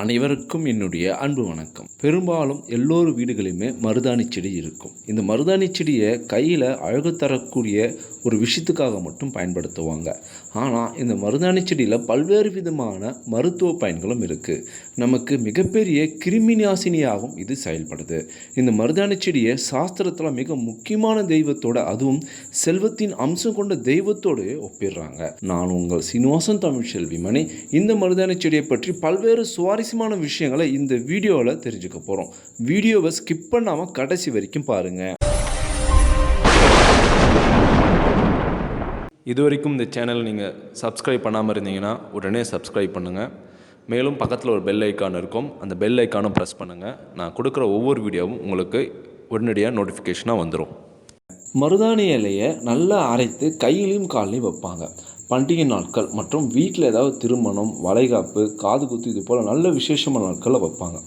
அனைவருக்கும் என்னுடைய அன்பு வணக்கம். பெரும்பாலும் எல்லோரு வீடுகளிலுமே மருதாணி செடி இருக்கும். இந்த மருதாணி செடியை கையில் அழகு தரக்கூடிய ஒரு விஷயத்துக்காக மட்டும் பயன்படுத்துவாங்க. ஆனால் இந்த மருதாணி செடியில் பல்வேறு விதமான மருத்துவ பயன்களும் இருக்குது நமக்கு மிகப்பெரிய கிருமி நாசினியாகவும் இது செயல்படுது. இந்த மருதாணி செடியை சாஸ்திரத்தில் மிக முக்கியமான தெய்வத்தோட அதுவும் செல்வத்தின் அம்சம் கொண்ட தெய்வத்தோடு ஒப்பிடுறாங்க. நான் உங்கள் சீனிவாசன் தமிழ் செல்விமணி. இந்த மருதாணி செடியை பற்றி பல்வேறு சுவாரஸ்யமான விஷயங்களை இந்த வீடியோவில் தெரிஞ்சுக்க போகிறோம் வீடியோவை ஸ்கிப் பண்ணாமல் கடைசி வரைக்கும் பாருங்கள் இது வரைக்கும் இந்த சேனல் நீங்கள் சப்ஸ்கிரைப் பண்ணாமல் இருந்தீங்கன்னா உடனே சப்ஸ்கிரைப் பண்ணுங்கள் மேலும் பக்கத்தில் ஒரு பெல் ஐக்கான் இருக்கும். அந்த பெல் ஐக்கானும் ப்ரெஸ் பண்ணுங்கள் நான் கொடுக்குற ஒவ்வொரு வீடியோவும் உங்களுக்கு உடனடியாக நோட்டிஃபிகேஷனாக வந்துடும் மருதாணி இலையை நல்லா அரைத்து கையிலையும் கால்லையும் வைப்பாங்க. பண்டிகை நாட்கள் மற்றும் வீட்டில் ஏதாவது திருமணம் வளைகாப்பு காது குத்து இது போல் நல்ல விசேஷமான நாட்களில் வைப்பாங்க.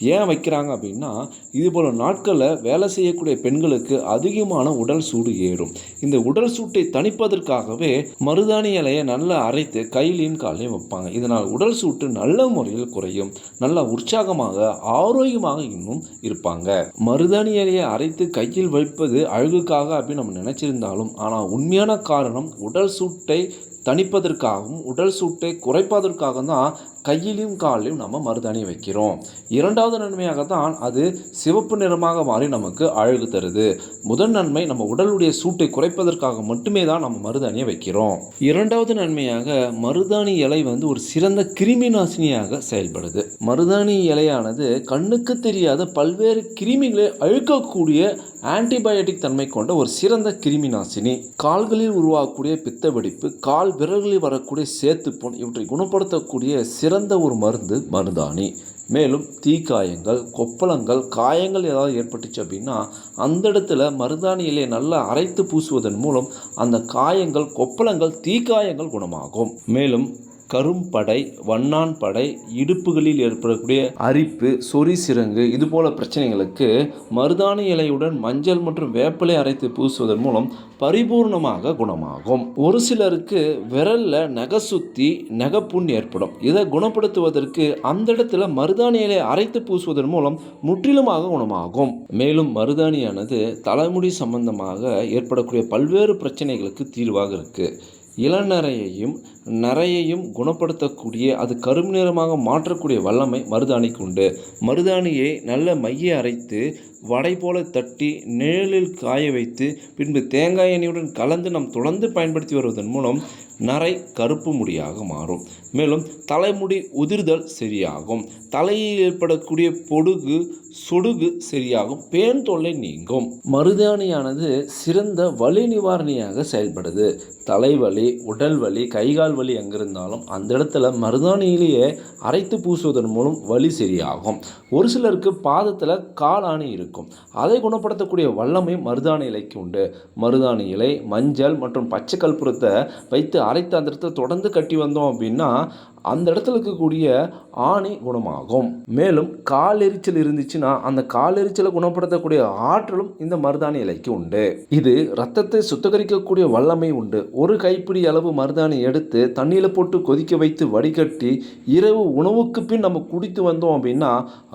ஏன் வைக்கிறாங்க அப்படின்னா இதுபோல் நாட்களில் வேலை செய்யக்கூடிய பெண்களுக்கு அதிகமான உடல் சூடு ஏறும். இந்த உடல் சூட்டை தணிப்பதற்காகவே மருதாணி இலையை நல்லா அரைத்து கையிலையும் காலையும் வைப்பாங்க. இதனால் உடல் சூட்டு நல்ல முறையில் குறையும். நல்லா உற்சாகமாக ஆரோக்கியமாக இன்னும் இருப்பாங்க. மருதாணி இலையை அரைத்து கையில் வைப்பது அழகுக்காக அப்படின்னு நம்ம நினச்சிருந்தாலும் ஆனால் உண்மையான காரணம் உடல் சூட்டை தணிப்பதற்காகவும் உடல் சூட்டை குறைப்பதற்காக தான் கையிலையும் காலிலும் நம்ம மருதாணி வைக்கிறோம். இரண்டாவது நன்மையாக தான் அது சிவப்பு நிறமாக மாறி நமக்கு அழகு தருது. முதல் நன்மை நம்ம உடலுடைய சூட்டை குறைப்பதற்காக மட்டுமே தான் நம்ம மருதாணியை வைக்கிறோம். இரண்டாவது நன்மையாக மருதாணி இலை வந்து ஒரு சிறந்த கிருமி நாசினியாக செயல்படுது. மருதாணி இலையானது கண்ணுக்கு தெரியாத பல்வேறு கிருமிகளை அழுக்கக்கூடிய ஆன்டிபயோட்டிக் தன்மை கொண்ட ஒரு சிறந்த கிருமி நாசினி. கால்களில் உருவாகக்கூடிய பித்த வெடிப்பு கால் விரல்களில் வரக்கூடிய சேத்துப்புண் இவற்றை குணப்படுத்தக்கூடிய சிறந்த ஒரு மருந்து மருதாணி. மேலும் தீக்காயங்கள் கொப்பளங்கள் காயங்கள் ஏதாவது ஏற்பட்டுச்சு அப்படின்னா அந்த இடத்துல மருதாணி இலையை நல்லா அரைத்து பூசுவதன் மூலம் அந்த காயங்கள் கொப்பளங்கள் தீக்காயங்கள் குணமாகும். மேலும் கரும்படை வண்ணான் படை இடுப்புகளில் ஏற்படக்கூடிய அரிப்பு சொறி சிறங்கு இது போல பிரச்சனைகளுக்கு மருதாணி இலையுடன் மஞ்சள் மற்றும் வேப்பிலை அரைத்து பூசுவதன் மூலம் பரிபூர்ணமாக குணமாகும். ஒரு சிலருக்கு விரல்ல நகை சுத்தி நகைப்புண் ஏற்படும். இதை குணப்படுத்துவதற்கு அந்த இடத்துல மருதாணி இலையை அரைத்து பூசுவதன் மூலம் முற்றிலுமாக குணமாகும். மேலும் மருதாணியானது தலைமுடி சம்பந்தமாக ஏற்படக்கூடிய பல்வேறு பிரச்சனைகளுக்கு தீர்வாக இருக்கு. இளநரையையும் நரையையும் குணப்படுத்தக்கூடிய அது கரும் நிறமாக மாற்றக்கூடிய வல்லமை மருதாணிக்கு உண்டு. மருதாணியை நல்ல மைய அரைத்து வடை போல தட்டி நிழலில் காய வைத்து பின்பு தேங்காய் எண்ணெயுடன் கலந்து நாம் தொடர்ந்து பயன்படுத்தி வருவதன் மூலம் நரை கருப்பு முடியாக மாறும். மேலும் தலைமுடி உதிர்தல் சரியாகும். தலையில் ஏற்படக்கூடிய பொடுகு சொடுகு சரியாகும். பேன் தொல்லை நீங்கும். மருதாணியானது சிறந்த வலி நிவாரணியாக செயல்படுது. தலைவலி உடல் வலி கைகால் வலி எங்கிருந்தாலும் அந்த இடத்துல மருதாணியிலேயே அரைத்து பூசுவதன் மூலம் வலி சரியாகும். ஒரு சிலருக்கு பாதத்தில் காலாணி இருக்கும். அதை குணப்படுத்தக்கூடிய வல்லமை மருதாணி இலைக்கு உண்டு. மருதாணி இலை மஞ்சள் மற்றும் பச்சை கற்பூரத்தை வைத்து அரைத்து அந்த இடத்துல தொடர்ந்து கட்டி வந்தோம் அப்படின்னா அந்த இடத்துல இருக்கக்கூடிய ஆணி குணமாகும். மேலும் கால் எரிச்சல் இருந்துச்சுன்னா அந்த கால் எரிச்சலை குணப்படுத்தக்கூடிய ஆற்றலும் இந்த மருதாணி இலைக்கு உண்டு. இது ரத்தத்தை சுத்தகரிக்கக்கூடிய வல்லமை உண்டு. ஒரு கைப்பிடி அளவு மருதாணி எடுத்து தண்ணியில் போட்டு கொதிக்க வைத்து வடிகட்டி இரவு உணவுக்கு பின் நம்ம குடித்து வந்தோம் அப்படின்னா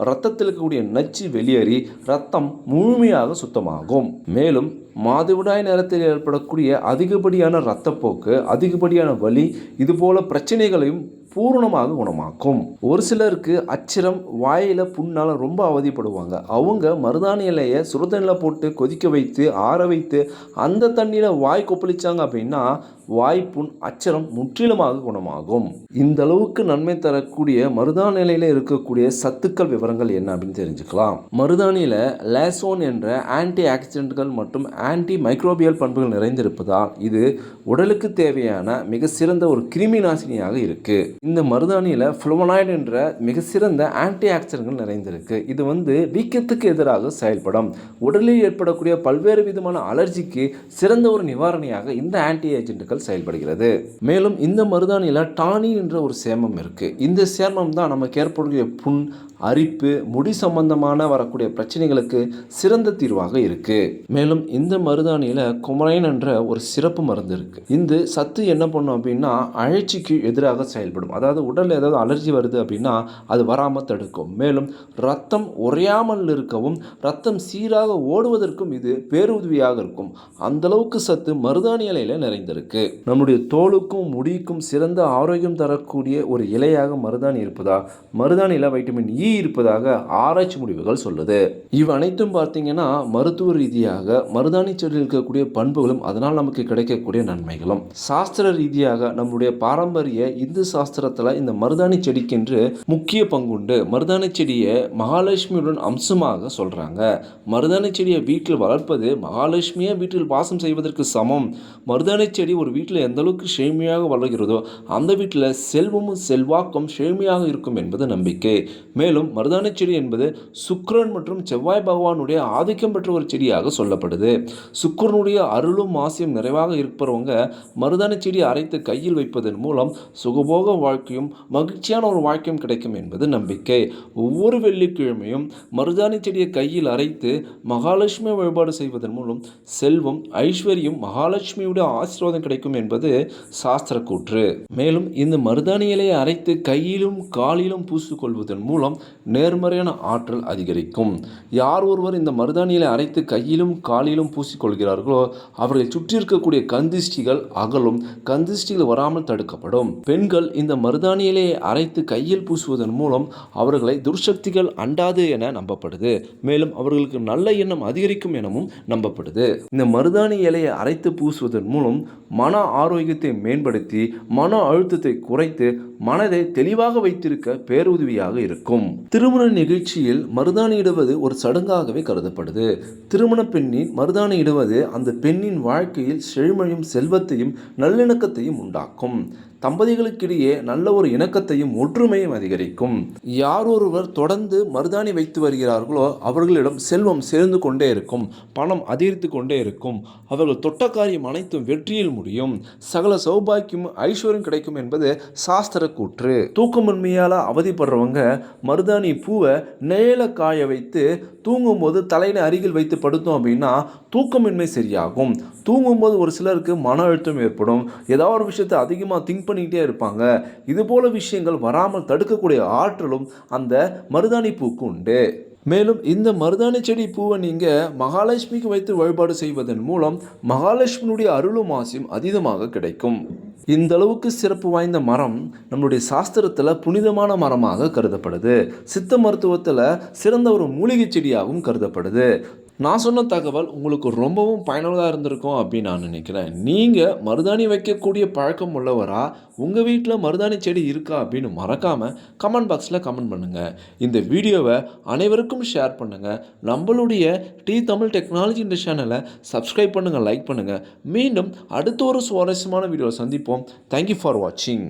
ரத்தத்தில் இருக்கக்கூடிய நச்சு வெளியேறி ரத்தம் முழுமையாக சுத்தமாகும். மேலும் மாதவிடாய் நேரத்தில் ஏற்படக்கூடிய அதிகப்படியான இரத்தப்போக்கு அதிகப்படியான வலி இதுபோல பிரச்சனைகளையும் பூரணமாக குணமாக்கும். ஒரு சிலருக்கு அச்சிரம் வாயில் புண்ணால் ரொம்ப அவதிப்படுவாங்க. அவங்க மருதாணி இலையை சுடுதண்ணில் போட்டு கொதிக்க வைத்து ஆற வைத்து அந்த தண்ணியில் வாய் கொப்பளிச்சாங்க அப்படின்னா வாய்ப்புண் அச்சரம் முற்றிலுமாக குணமாகும். இந்த அளவுக்கு நன்மை தரக்கூடிய மருதா நிலையில் இருக்கக்கூடிய சத்துக்கள் விவரங்கள் என்ன அப்படின்னு தெரிஞ்சுக்கலாம். மருதாணியில் லேசோன் என்ற ஆன்டி ஆக்சிடென்ட்கள் மற்றும் ஆன்டி மைக்ரோபியல் பண்புகள் நிறைந்திருப்பதால் இது உடலுக்கு தேவையான மிக சிறந்த ஒரு கிருமி நாசினியாக இருக்கு. இந்த மருதாணியில் ஃப்ளோனாய்டு என்ற மிக சிறந்த ஆன்டி ஆக்சிடென்ட்கள் நிறைந்திருக்கு. இது வந்து வீக்கத்துக்கு எதிராக செயல்படும். உடலில் ஏற்படக்கூடிய பல்வேறு விதமான அலர்ஜிக்கு சிறந்த ஒரு நிவாரணியாக இந்த ஆன்டி ஏஜென்ட்கள் நாட்கள் செயல்படுகிறது. மேலும் இந்த மருதாணியில் டானி என்ற ஒரு சேமம் இருக்குது இந்த சேமம் தான் நமக்கு ஏற்படக்கூடிய புண் அரிப்பு முடி சம்பந்தமான வரக்கூடிய பிரச்சனைகளுக்கு சிறந்த தீர்வாக இருக்கு. மேலும் இந்த மருதாணியில் குமரைன் என்ற ஒரு சிறப்பு மருந்து இருக்குது இந்த சத்து என்ன பண்ணும் அப்படின்னா அழற்சிக்கு எதிராக செயல்படும். அதாவது உடலில் ஏதாவது அலர்ஜி வருது அப்படின்னா அது வராமல் தடுக்கும். மேலும் ரத்தம் உறையாமல் இருக்கவும் ரத்தம் சீராக ஓடுவதற்கும் இது பேருதவியாக இருக்கும். அந்த அளவுக்கு சத்து மருதாணி இலையில் நிறைந்திருக்கு. நம்முடைய தோலுக்கும் முடிக்கும் சிறந்த ஆரோக்கியம் தரக்கூடிய ஒரு இலையாக மருதாணி இருப்பதா? மருதாணியில் வைட்டமின் இ இருப்பதாக ஆராய்ச்சி முடிவுகள் சொல்லுது. இவ் அனைத்தும் பார்த்தீங்கன்னா மருத்துவ ரீதியாக மருதாணி செடியில் இருக்கக்கூடிய பண்புகளும் அதனால் நமக்கு கிடைக்கக்கூடிய நன்மைகளும். சாஸ்திர ரீதியாக நம்முடைய பாரம்பரிய இந்து சாஸ்திரத்தில் இந்த மருதாணி செடிக்கென்று முக்கிய பங்குண்டு. மருதாணி செடியை மகாலட்சுமியுடன் அம்சமாக சொல்றாங்க. மருதாணி செடியை வீட்டில் வளர்ப்பது மகாலட்சுமியை வீட்டில் வாசம் செய்வதற்கு சமம். மருதாணி செடி ஒரு வீட்டில் எந்த அளவுக்கு செழுமையாக வளர்கிறதோ அந்த வீட்டில் செல்வமும் செல்வாக்கும் சேமியாக இருக்கும் என்பது நம்பிக்கை. மேலும் மருதாணி செடி என்பது சுக்கரன் மற்றும் செவ்வாய் பகவானுடைய ஆதிக்கம் பெற்ற ஒரு செடியாக சொல்லப்படுது. சுக்கரனுடைய அருளும் ஆசையும் நிறைவாக இருப்பவங்க மருதாணி செடி அரைத்து கையில் வைப்பதன் மூலம் சுகபோக வாழ்க்கையும் மகிழ்ச்சியான ஒரு வாழ்க்கையும் கிடைக்கும் என்பது நம்பிக்கை. ஒவ்வொரு வெள்ளிக்கிழமையும் மருதாணி செடியை கையில் அரைத்து மகாலட்சுமி வழிபாடு செய்வதன் மூலம் செல்வம் ஐஸ்வர்யம் மகாலட்சுமியுடைய ஆசீர்வாதம் கிடைக்கும் என்பது சாஸ்திர கூற்று மேலும் இந்த மருதாணி இலையை அரைத்து கையிலும் காலிலும் பூசிக்கொள்வதன் மூலம் நேர்மறையான ஆற்றல் அதிகரிக்கும். யார் ஒருவர் இந்த மருதாணி இலை அரைத்து கையிலும் காலிலும் பூசிக்கொள்கிறார்களோ அவர்களை சுற்றி இருக்கக்கூடிய கந்திஷ்டிகள் அகலும் கந்திஷ்டிகள் வராமல் தடுக்கப்படும். பெண்கள் இந்த மருதாணி இலையை அரைத்து கையில் பூசுவதன் மூலம் அவர்களை துர்சக்திகள் அண்டாது என நம்பப்படுது. மேலும் அவர்களுக்கு நல்ல எண்ணம் அதிகரிக்கும் எனவும் நம்பப்படுது. இந்த மருதாணி இலையை அரைத்து பூசுவதன் மூலம் மன மன ஆரோக்கியத்தை மேம்படுத்தி மன அழுத்தத்தை குறைத்து மனதை தெளிவாக வைத்திருக்க பேருதவியாக இருக்கும். திருமண நிகழ்ச்சியில் மருதாணி இடுவது ஒரு சடங்காகவே கருதப்படுது. திருமண பெண்ணின் மருதாணி இடுவது அந்த பெண்ணின் வாழ்க்கையில் செழுமையும் செல்வத்தையும் நல்லிணக்கத்தையும் உண்டாக்கும். தம்பதிகளுக்கிடையே நல்ல ஒரு இணக்கத்தையும் ஒற்றுமையும் அதிகரிக்கும். யார் ஒருவர் தொடர்ந்து மருதாணி வைத்து வருகிறார்களோ அவர்களிடம் செல்வம் சேர்ந்து கொண்டே இருக்கும் பணம் அதிகரித்து கொண்டே இருக்கும். அவர்கள் தொட்ட காரியம் அனைத்தும் வெற்றியில் முடியும். சகல சௌபாக்கியம் ஐஸ்வர்யம் கிடைக்கும் என்பது சாஸ்திர கூற்று தூக்கமின்மையால் அவதிப்படுறவங்க மருதாணி பூவை நேல காய வைத்து தூங்கும்போது தலையில அருகில் வைத்து படுத்தோம் அப்படின்னா தூக்கமின்மை சரியாகும். தூங்கும்போது ஒரு சிலருக்கு மன அழுத்தம் ஏற்படும். ஏதாவது ஒரு விஷயத்தை அதிகமாக திங்க் பண்ணிக்கிட்டே இருப்பாங்க. இது போல விஷயங்கள் வராமல் தடுக்கக்கூடிய ஆற்றலும் அந்த மருதாணி பூக்கு உண்டு. மேலும் இந்த மருதாணி செடி பூவை நீங்கள் மகாலட்சுமிக்கு வைத்து வழிபாடு செய்வதன் மூலம் மகாலட்சுமியுடைய அருளும் ஆசையும் அதீதமாக கிடைக்கும். இந்த அளவுக்கு சிறப்பு வாய்ந்த மரம் நம்மளுடைய சாஸ்திரத்தில் புனிதமான மரமாக கருதப்படுது. சித்த மருத்துவத்தில் சிறந்த ஒரு மூலிகை செடியாகவும் கருதப்படுது. நான் சொன்ன தகவல் உங்களுக்கு ரொம்பவும் பயனுள்ளதாக இருந்திருக்கும் அப்படின்னு நான் நினைக்கிறேன். நீங்கள் மருதாணி வைக்கக்கூடிய பழக்கம் உள்ளவரா? உங்கள் வீட்டில் மருதாணி செடி இருக்கா அப்படின்னு மறக்காமல் கமெண்ட் பாக்ஸில் கமெண்ட் பண்ணுங்கள் இந்த வீடியோவை அனைவருக்கும் ஷேர் பண்ணுங்கள் நம்மளுடைய டி தமிழ் டெக்னாலஜி இந்த சேனலை சப்ஸ்கிரைப் பண்ணுங்கள் லைக் பண்ணுங்கள் மீண்டும் அடுத்த ஒரு சுவாரஸ்யமான வீடியோவை சந்திப்போம். தேங்க்யூ ஃபார் வாட்சிங்